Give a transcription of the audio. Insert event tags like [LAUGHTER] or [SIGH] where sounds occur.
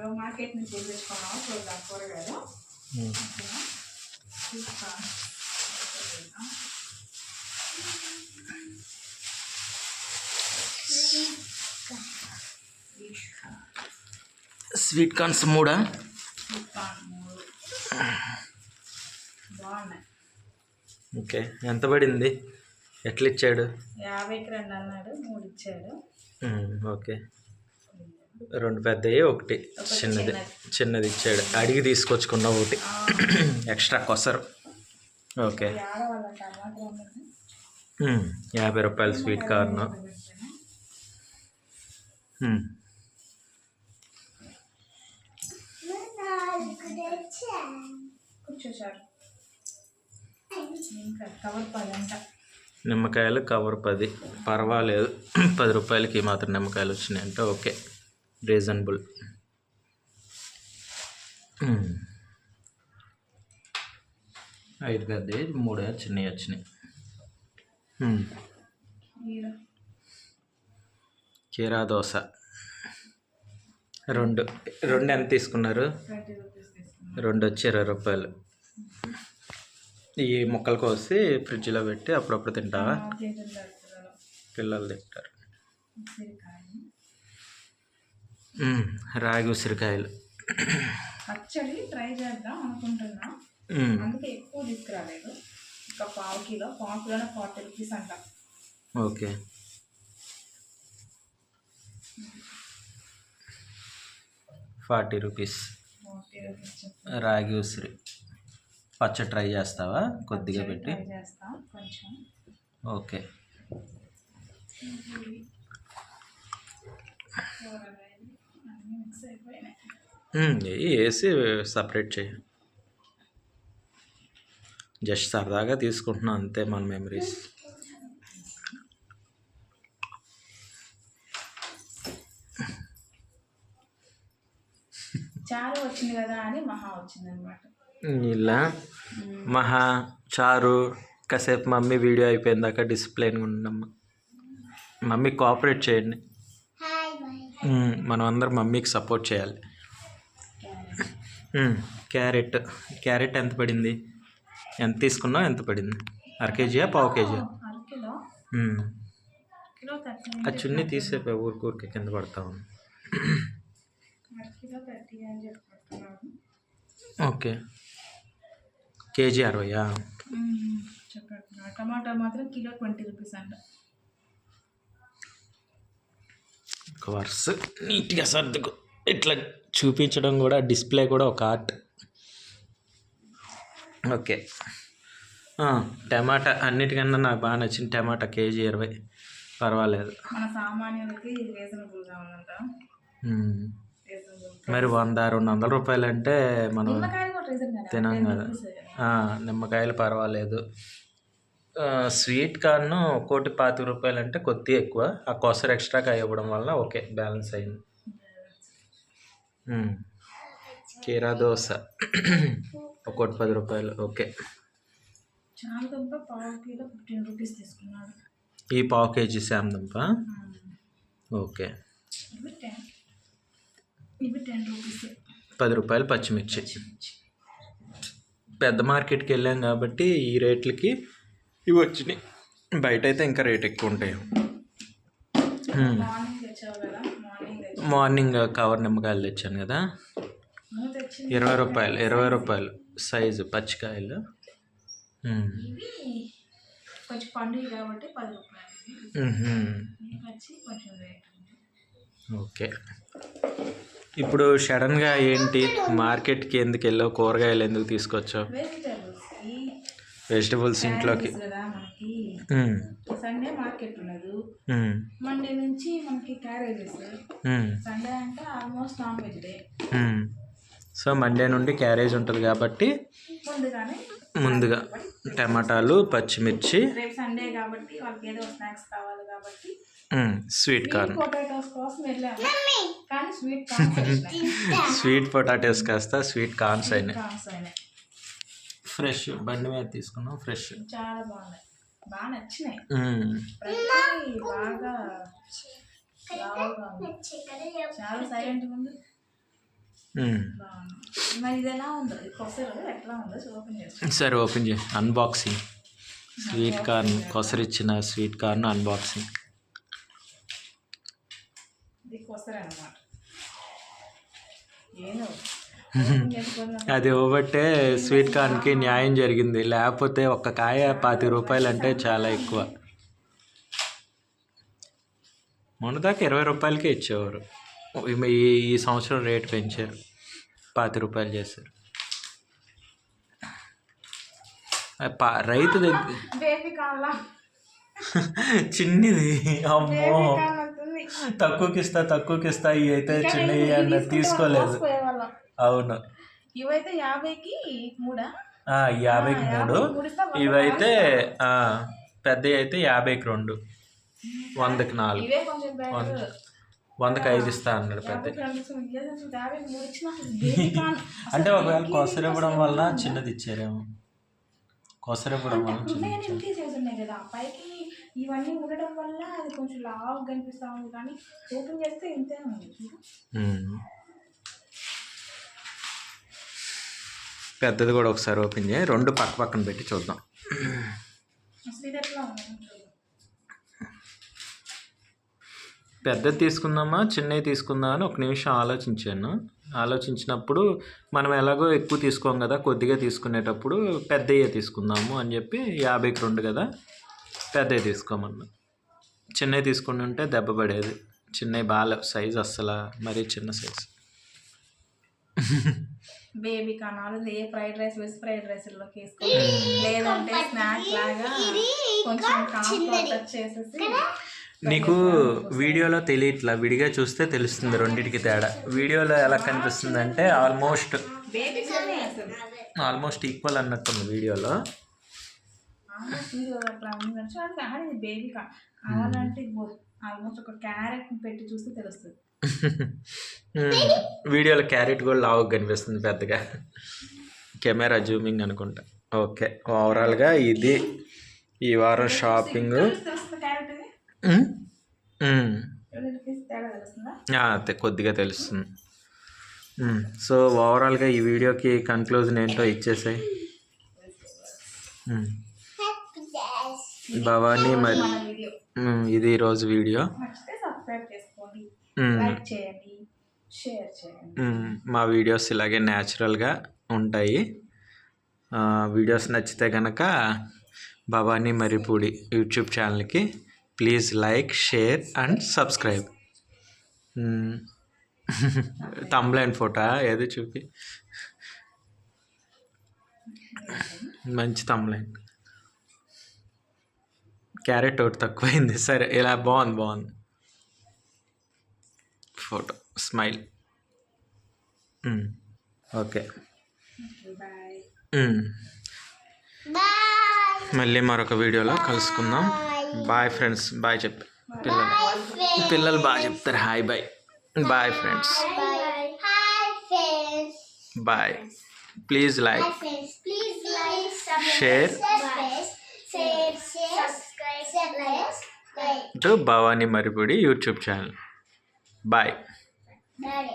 Market నుంచి ఏం తెచ్చుకున్నాము చూద్దాం కూరగాయలు. స్వీట్ కార్న్స్ మూడా? ఓకే ఎంత పడింది? ఎట్లా ఇచ్చాడు? యాభైకి రెండు అన్నాడు మూడు ఇచ్చాడు. ఓకే. రెండు పెద్దవి ఒకటి చిన్నది. చిన్నది. ఇచ్చాడు. అడిగి తీసుకొచ్చుకున్న ఒకటి. ఎక్స్ట్రా కొసరు. ఓకే. యాభై రూపాయలు స్వీట్ కార్న్. నిమ్మకాయలు కవర్ పది. పర్వాలేదు. పది రూపాయలకి మాత్రం నిమ్మకాయలు వచ్చినాయి అంటే ఓకే. రీజనబుల్. ఐదు పెద్దవి మూడు చిన్నవి వచ్చినాయి. కీరా. దోశ. రెండు రెండు ఎంత తీసుకున్నారు? రెండు వచ్చి ఇరవై రూపాయలు. ఈ ముక్కలు కోసి ఫ్రిడ్జ్లో పెట్టి అప్పుడప్పుడు తింటావా? పిల్లలు తింటారు. రాగి ఉసిరికాయలు. పచ్చడి ట్రై చేద్దాం అనుకుంటున్నా. అందుకే ఎక్కువ తీసుకురాలేదు ఒక పావు కిలో పావు కిలోనే ఫార్టీ రూపీస్ అంట. ఓకే. Forty rupees. రాగి ఉసిరి. పచ్చడి ట్రై చేస్తావా? కొద్దిగా పెట్టి. ఓకే కూరగాయలు అన్నీ మిక్స్ అయిపోయినాయి వేసి సపరేట్ చేయి. జస్ట్ సరదాగా తీసుకుంటున్నాం అంతే మన మెమరీస్ చారు వచ్చింది కదా అని మహా వచ్చింది అనమాట ఇలా మహా చారు కాసేపు మమ్మీ వీడియో అయిపోయిందాక డిసిప్లైన్గా ఉండమ్మా మమ్మీ కోఆపరేట్ చేయండి. మ్మ్. మనం అందరం మమ్మీకి సపోర్ట్ చేయాలి. క్యారెట్. క్యారెట్ ఎంత పడింది? ఎంత తీసుకున్నావు ఎంత పడింది? అర కేజీయా పావు కేజీయా? ఆ చున్నీ తీసేపోయి ఊరికి ఊరికి కింద పడతా ఉంది. ఓకే. కేజీ అరవయా? టమాటా మాత్రం కిలో ట్వంటీ రూపీస్ అంట. ఒక వర్స్ నీట్గా సర్దుకు. ఇట్లా చూపించడం కూడా డిస్ప్లే కూడా ఒక ఆర్ట్. ఓకే. టమాటా అన్నిటికన్నా నాకు బాగా నచ్చింది టమాటా కేజీ ఇరవై. పర్వాలేదు. మరి వంద రెండు వందల రూపాయలు అంటే మనం తినాం కదా. నిమ్మకాయలు పర్వాలేదు. స్వీట్ కార్న్ కోటి పాతిక రూపాయలు అంటే కొద్దిగా ఎక్కువ. ఆ కొసరు ఎక్స్ట్రాగా ఇవ్వడం వల్ల ఓకే బ్యాలెన్స్ అయింది. కీరా దోశ. ఒకటి పది రూపాయలు. ఓకే. చామదుంప పావు కిలో ఫిఫ్టీన్ రూపీస్ తీసుకున్నాడు ఈ పావు కేజీ శామదుంప ఓకే. ఇవి టెన్. ఇవి టెన్ రూపీస్. పది రూపాయలు పచ్చిమిర్చి. పెద్ద మార్కెట్కి వెళ్ళాం కాబట్టి ఈ రేట్లకి ఇవి వచ్చినాయి. బయట అయితే ఇంకా రేట్ ఎక్కువ ఉంటాయి మ్మ్. మార్నింగ్ తెచ్చావు కదా మార్నింగ్ కవర్ నిమ్మకాయలు తెచ్చాను కదా. ఇరవై రూపాయలు ఇరవై రూపాయలు సైజు పచ్చికాయలు. కొంచెం పండుగ కాబట్టి పది రూపాయలు ఓకే. ఇప్పుడు సడన్గా ఏంటి? మార్కెట్కి ఎందుకు వెళ్ళావు? కూరగాయలు ఎందుకు తీసుకొచ్చావు? వెజిటబుల్స్ ఇంట్లోకి. సండే మార్కెట్ ఉండదు. మండే నుంచి మనకి క్యారేజెస్. సండే అంటే almost non veg day. So Monday నుండి క్యారేజ్ ఉంటుంది కాబట్టి ముందుగానే ముందుగా టమాటాలు పచ్చిమిర్చి రేపు సండే కాబట్టి వాళ్ళకి ఏదో స్నాక్స్ కావాలి కాబట్టి. స్వీట్ కార్న్ పొటాటోస్ కోసం వెళ్ళాము. కానీ స్వీట్ పొటాటోస్ [LAUGHS] కాస్త స్వీట్ కార్న్స్ అయినాయి. కార్న్స్ అయినాయి. ఫ్రెష్ బండి మీద తీసుకున్నాం ఫ్రెష్ చాలా బాగున్నాయి. బాగా నచ్చినాయి. బాగా చాలా సైలెంట్గా ఉంది. మరి ఇది ఎలా ఉందో? కొసరు ఎట్లా ఉందో? ఓపెన్ చేస్తాను సరే ఓపెన్ చేయి. అన్బాక్సింగ్ స్వీట్ కార్న్ కొసరిచ్చిన స్వీట్ కార్న్ అన్బాక్సింగ్ ఇది కొసరు అనమాట ఏదో అది ఇవ్వబట్టే స్వీట్ కార్న్కి న్యాయం జరిగింది. లేకపోతే ఒక్క కాయ పాతి రూపాయలు అంటే చాలా ఎక్కువ. మొన్నదాకా ఇరవై రూపాయలకే ఇచ్చేవారు. ఈ ఈ సంవత్సరం రేట్ పెంచారు. పాతి రూపాయలు చేశారు. రైతు దగ్గర చిన్నది. అమ్మో. తక్కువకి ఇస్తా తక్కువకి ఇస్తా ఇవి అయితే చిన్నవి అన్న తీసుకోలేదు. అవును. ఇవైతే యాభైకి మూడా? యాభైకి మూడు. ఇవైతే ఆ, పెద్దవి అయితే యాభైకి రెండు. వందకి నాలుగు. వందకి ఐదు ఇస్తా అన్నాడు పెద్ద. [LAUGHS] అంటే ఒకవేళ కొసరు ఇవ్వడం వల్ల చిన్నది ఇచ్చారేమో. కొసరు ఇవ్వడం వల్ల కదా. పైకి ఇవన్నీ ఉండడం వల్ల అది కొంచెం లావు కనిపిస్తా ఉంది కానీ ఓపెన్ చేస్తే ఇంతే ఉంది. పెద్దది కూడా ఒకసారి ఓపెన్ చేయి. రెండు పక్క పక్కన పెట్టి చూద్దాం. పెద్దది తీసుకుందామా? చిన్నవి తీసుకుందామా అని ఒక నిమిషం ఆలోచించాను. ఆలోచించినప్పుడు మనం ఎలాగో ఎక్కువ తీసుకోం కదా కొద్దిగా తీసుకునేటప్పుడు పెద్దయ్యే తీసుకుందాము అని చెప్పి యాభైకి రెండు కదా పెద్దవి తీసుకోమన్నా. చిన్నవి తీసుకుని ఉంటే దెబ్బ పడేది. చిన్నవి బాగా సైజ్ అస్సలు మరీ చిన్న సైజ్. బేబీ కనాలు ఏ ఫ్రైడ్ రైస్ వెజ్ ఫ్రైడ్ రైస్లోకి వేసుకోవాలి లేదంటే స్నాక్ లాగా కొంచెం టచ్ చేసేసి నీకు వీడియోలో తెలియట్లా విడిగా చూస్తే తెలుస్తుంది రెండింటికి తేడా. వీడియోలో ఎలా కనిపిస్తుంది అంటే ఆల్మోస్ట్ ఆల్మోస్ట్ ఈక్వల్ అన్నట్టుంది వీడియోలో. బేబీ కా కావాలంటే ఆల్మోస్ట్ ఒక క్యారెట్ పెట్టి చూస్తే తెలుస్తుంది. [LAUGHS] వీడియోలో క్యారెట్ కూడా లావుగా కనిపిస్తుంది పెద్దగా. కెమెరా జూమింగ్ అనుకుంటా. ఓకే. ఓవరాల్గా ఇది ఈ వారం షాపింగ్. ఆ, తె- కొద్దిగా తెలుస్తుంది. సో ఓవరాల్గా ఈ వీడియోకి కన్క్లూజన్ ఏంటో ఇచ్చేసాయి. భవానీ మరి. ఇది ఈరోజు వీడియో. షేర్ చేయండి. మా వీడియోస్ ఇలాగే న్యాచురల్గా ఉంటాయి. వీడియోస్ నచ్చితే కనుక భవానీ మరిపూడి యూట్యూబ్ ఛానల్కి please like share and subscribe. తమ్లైన్ photo ఏదో చూపి? మంచి తమ్లైన్ క్యారెట్ ఒకటి తక్కువైంది. సరే ఇలా బాగుంది బాగుంది. ఫోటో స్మైల్ ఓకే మళ్ళీ మరొక వీడియోలో కలుసుకుందాం బాయ్ ఫ్రెండ్స్ బాయ్ చెప్పి పిల్లలు పిల్లలు బాగా చెప్తారు hi bye bye friends. Bye please like like. To Bhavani Maripudi YouTube channel bye Daddy.